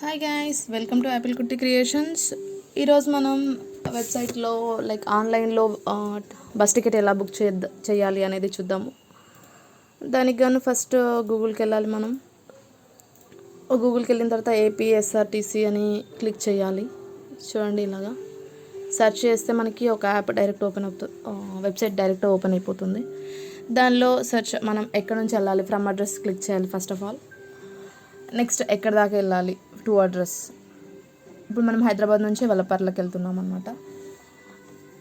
Hi guys welcome to apple Kutti creations ఈరోజు మనం వెబ్సైట్లో లైక్ ఆన్లైన్లో బస్ టికెట్ ఎలా బుక్ చే చేయాలి అనేది చూద్దాము. దానికి గాను ఫస్ట్ గూగుల్కి వెళ్ళాలి మనం. గూగుల్కి వెళ్ళిన తర్వాత ఏపీఎస్ఆర్టీసీ అని క్లిక్ చేయాలి. చూడండి ఇలాగా. సెర్చ్ చేస్తే మనకి ఒక యాప్ డైరెక్ట్ ఓపెన్ అవుతుంది వెబ్సైట్ డైరెక్ట్ ఓపెన్ అయిపోతుంది. దానిలో సెర్చ్ మనం ఎక్కడ నుంచి వెళ్ళాలి ఫ్రమ్ అడ్రస్ క్లిక్ చేయాలి ఫస్ట్ ఆఫ్ ఆల్ నెక్స్ట్ ఎక్కడ దాకా వెళ్ళాలి? To address. ఇప్పుడు మనం హైదరాబాద్ నుంచి వల్లపర్లకు వెళ్తున్నాం అనమాట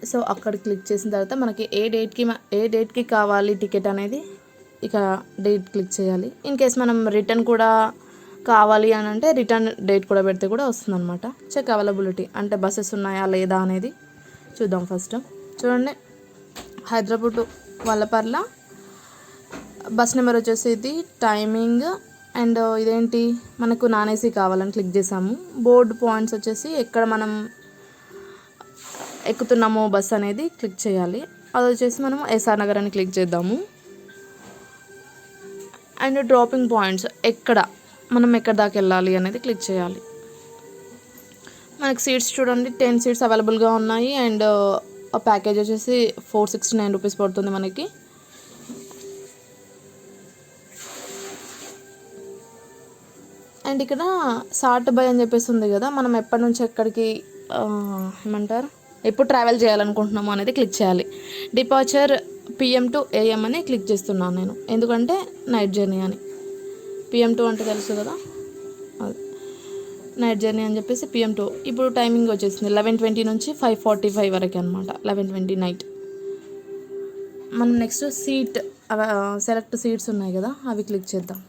సో అక్కడ క్లిక్ చేసిన తర్వాత మనకి ఏ డేట్కి ఏ డేట్కి కావాలి టికెట్ అనేది ఇక డేట్ క్లిక్ చేయాలి. ఇన్ కేస్ మనం రిటర్న్ కూడా కావాలి అని అంటే రిటర్న్ డేట్ కూడా పెడితే కూడా వస్తుందన్నమాట. చెక్ అవైలబిలిటీ అంటే బస్సెస్ ఉన్నాయా లేదా అనేది చూద్దాం ఫస్ట్. చూడండి. Hyderabad to Vallaparla. Bus number వచ్చేసి ఇది టైమింగ్ అండ్ ఇదేంటి? మనకు నాన్ ఏసీ కావాలని క్లిక్ చేసాము. బోర్డ్ పాయింట్స్ వచ్చేసి ఎక్కడ మనం ఎక్కుతున్నామో బస్ అనేది క్లిక్ చేయాలి. అది వచ్చేసి మనం ఎస్ఆర్ నగర్ అని క్లిక్ చేద్దాము. అండ్ డ్రాపింగ్ పాయింట్స్ ఎక్కడ? మనం ఎక్కడ దాకా వెళ్ళాలి అనేది క్లిక్ చేయాలి. మనకి సీట్స్ చూడండి టెన్ సీట్స్ అవైలబుల్గా ఉన్నాయి. అండ్ ఆ ప్యాకేజ్ వచ్చేసి ఫోర్ సిక్స్టీ నైన్ రూపీస్ పడుతుంది మనకి. అండ్ ఇక్కడ సాట్ బై అని చెప్పేసి ఉంది కదా మనం ఎప్పటి నుంచి ఎక్కడికి ఏమంటారు? ఎప్పుడు ట్రావెల్ చేయాలనుకుంటున్నాము అనేది క్లిక్ చేయాలి. డిపార్చర్ పిఎం టు ఏఎం అని క్లిక్ చేస్తున్నాను నేను. ఎందుకంటే నైట్ జర్నీ అని. పిఎం టూ అంటే తెలుసు కదా? నైట్ జర్నీ అని చెప్పేసి పిఎం టూ ఇప్పుడు టైమింగ్ వచ్చేసింది లెవెన్ ట్వంటీ నుంచి ఫైవ్ ఫార్టీ ఫైవ్ వరకు అనమాట లెవెన్ ట్వంటీ నైట్ మనం నెక్స్ట్ సీట్ సెలెక్ట్ సీట్స్ ఉన్నాయి కదా అవి క్లిక్ చేద్దాం.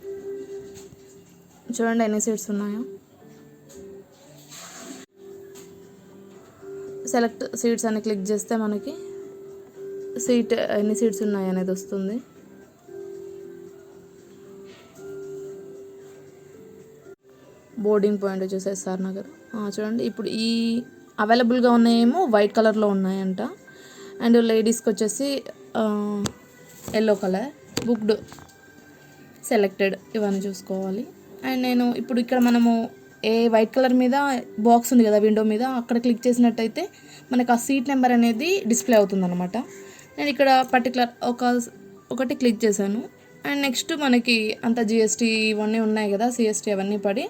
చూడండి ఎన్ని సీట్స్ ఉన్నాయో. సెలెక్ట్ సీట్స్ అని క్లిక్ చేస్తే మనకి సీట్ ఎన్ని సీట్స్ ఉన్నాయి అనేది వస్తుంది. బోర్డింగ్ పాయింట్ వచ్చేసి ఎస్ఆర్ నగర్ చూడండి ఇప్పుడు ఈ అవైలబుల్గా ఉన్నాయేమో వైట్ కలర్లో ఉన్నాయంట. అండ్ లేడీస్కి వచ్చేసి ఎల్లో కలర్ బుక్డ్ సెలెక్టెడ్ ఇవన్నీ చూసుకోవాలి. అండ్ నేను ఇప్పుడు ఇక్కడ మనము ఏ వైట్ కలర్ మీద బాక్స్ ఉంది కదా విండో మీద అక్కడ క్లిక్ చేసినట్టయితే మనకు ఆ సీట్ నెంబర్ అనేది డిస్ప్లే అవుతుందన్నమాట. నేను ఇక్కడ పర్టికులర్ ఒక ఒకటి క్లిక్ చేశాను. అండ్ నెక్స్ట్ మనకి అంత జిఎస్టీ ఇవన్నీ ఉన్నాయి కదా సిఎస్టీ అవన్నీ పడి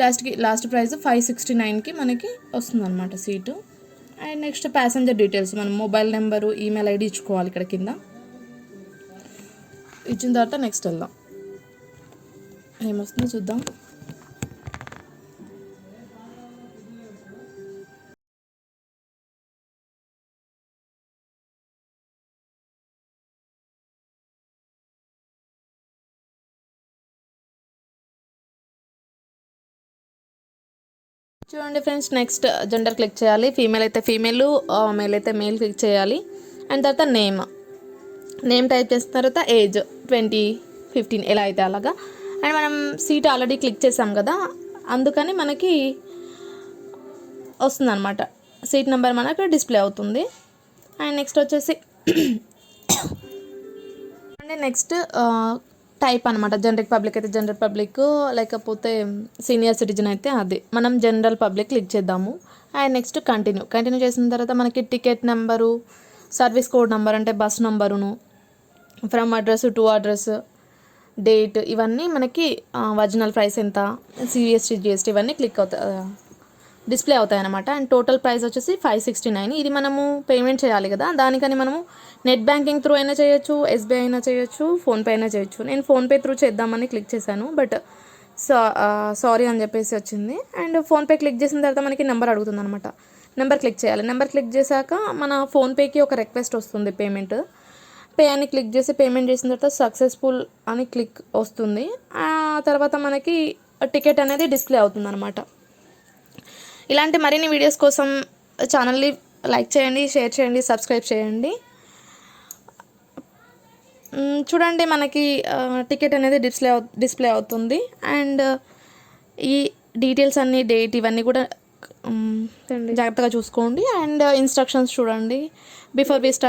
లాస్ట్కి లాస్ట్ ప్రైస్ ఫైవ్ సిక్స్టీ నైన్కి మనకి వస్తుందన్నమాట seat. And next passenger details మనం మొబైల్ నెంబరు ఈమెయిల్ ఐడి ఇచ్చుకోవాలి ఇక్కడ కింద. ఇచ్చిన తర్వాత నెక్స్ట్ వెళ్దాం. ఏమొస్తుందో చూద్దాం. చూడండి ఫ్రెండ్స్ నెక్స్ట్ జెండర్ క్లిక్ చేయాలి. ఫీమేల్ అయితే ఫీమేల్ మేల్ అయితే మేల్ క్లిక్ చేయాలి. అండ్ తర్వాత నేమ్. నేమ్ టైప్ చేసిన తర్వాత ఏజ్ ట్వంటీ ఫిఫ్టీన్ ఎలా అయితే అలాగా. అండ్ మనం సీట్ ఆల్రెడీ క్లిక్ చేసాం కదా అందుకని మనకి వస్తుంది అనమాట సీట్ నెంబర్ మనకు డిస్ప్లే అవుతుంది. అండ్ నెక్స్ట్ వచ్చేసి అండ్ నెక్స్ట్ టైప్ అనమాట జనరల్ పబ్లిక్ అయితే జనరల్ పబ్లిక్ లేకపోతే సీనియర్ సిటిజన్ అయితే అది. మనం జనరల్ పబ్లిక్ క్లిక్ చేద్దాము. And next continue. కంటిన్యూ చేసిన తర్వాత మనకి ticket number service code number అంటే బస్ నెంబరును from address to address date ఇవన్నీ మనకి ఒరిజినల్ ప్రైస్ ఎంత? సిఎస్టీ జిఎస్టీ ఇవన్నీ క్లిక్ అవుతాయి డిస్ప్లే అవుతాయి అనమాట అండ్ టోటల్ ప్రైస్ వచ్చేసి ఫైవ్ సిక్స్టీ నైన్ ఇది మనము పేమెంట్ చేయాలి కదా. దానికని మనము నెట్ బ్యాంకింగ్ త్రూ అయినా చేయొచ్చు ఎస్బీఐ అయినా చేయొచ్చు ఫోన్పే అయినా చేయొచ్చు. నేను ఫోన్పే త్రూ చేద్దామని క్లిక్ చేశాను బట్ సా సారీ అని చెప్పేసి వచ్చింది. అండ్ ఫోన్పే క్లిక్ చేసిన తర్వాత మనకి నెంబర్ అడుగుతుంది అనమాట నెంబర్ క్లిక్ చేయాలి. నెంబర్ క్లిక్ చేశాక మన ఫోన్పేకి ఒక రిక్వెస్ట్ వస్తుంది పేమెంట్ పే అని క్లిక్ చేసి పేమెంట్ చేసిన తర్వాత సక్సెస్ఫుల్ అని క్లిక్ వస్తుంది. ఆ తర్వాత మనకి టికెట్ అనేది డిస్ప్లే అవుతుంది అనమాట ఇలాంటి మరిన్ని వీడియోస్ కోసం ఛానల్ని లైక్ చేయండి షేర్ చేయండి సబ్స్క్రైబ్ చేయండి. చూడండి మనకి టికెట్ అనేది డిస్ప్లే డిస్ప్లే అవుతుంది. అండ్ ఈ డీటెయిల్స్ అన్ని డేట్ ఇవన్నీ కూడా జాగ్రత్తగా చూసుకోండి. అండ్ ఇన్స్ట్రక్షన్స్ చూడండి. Before we start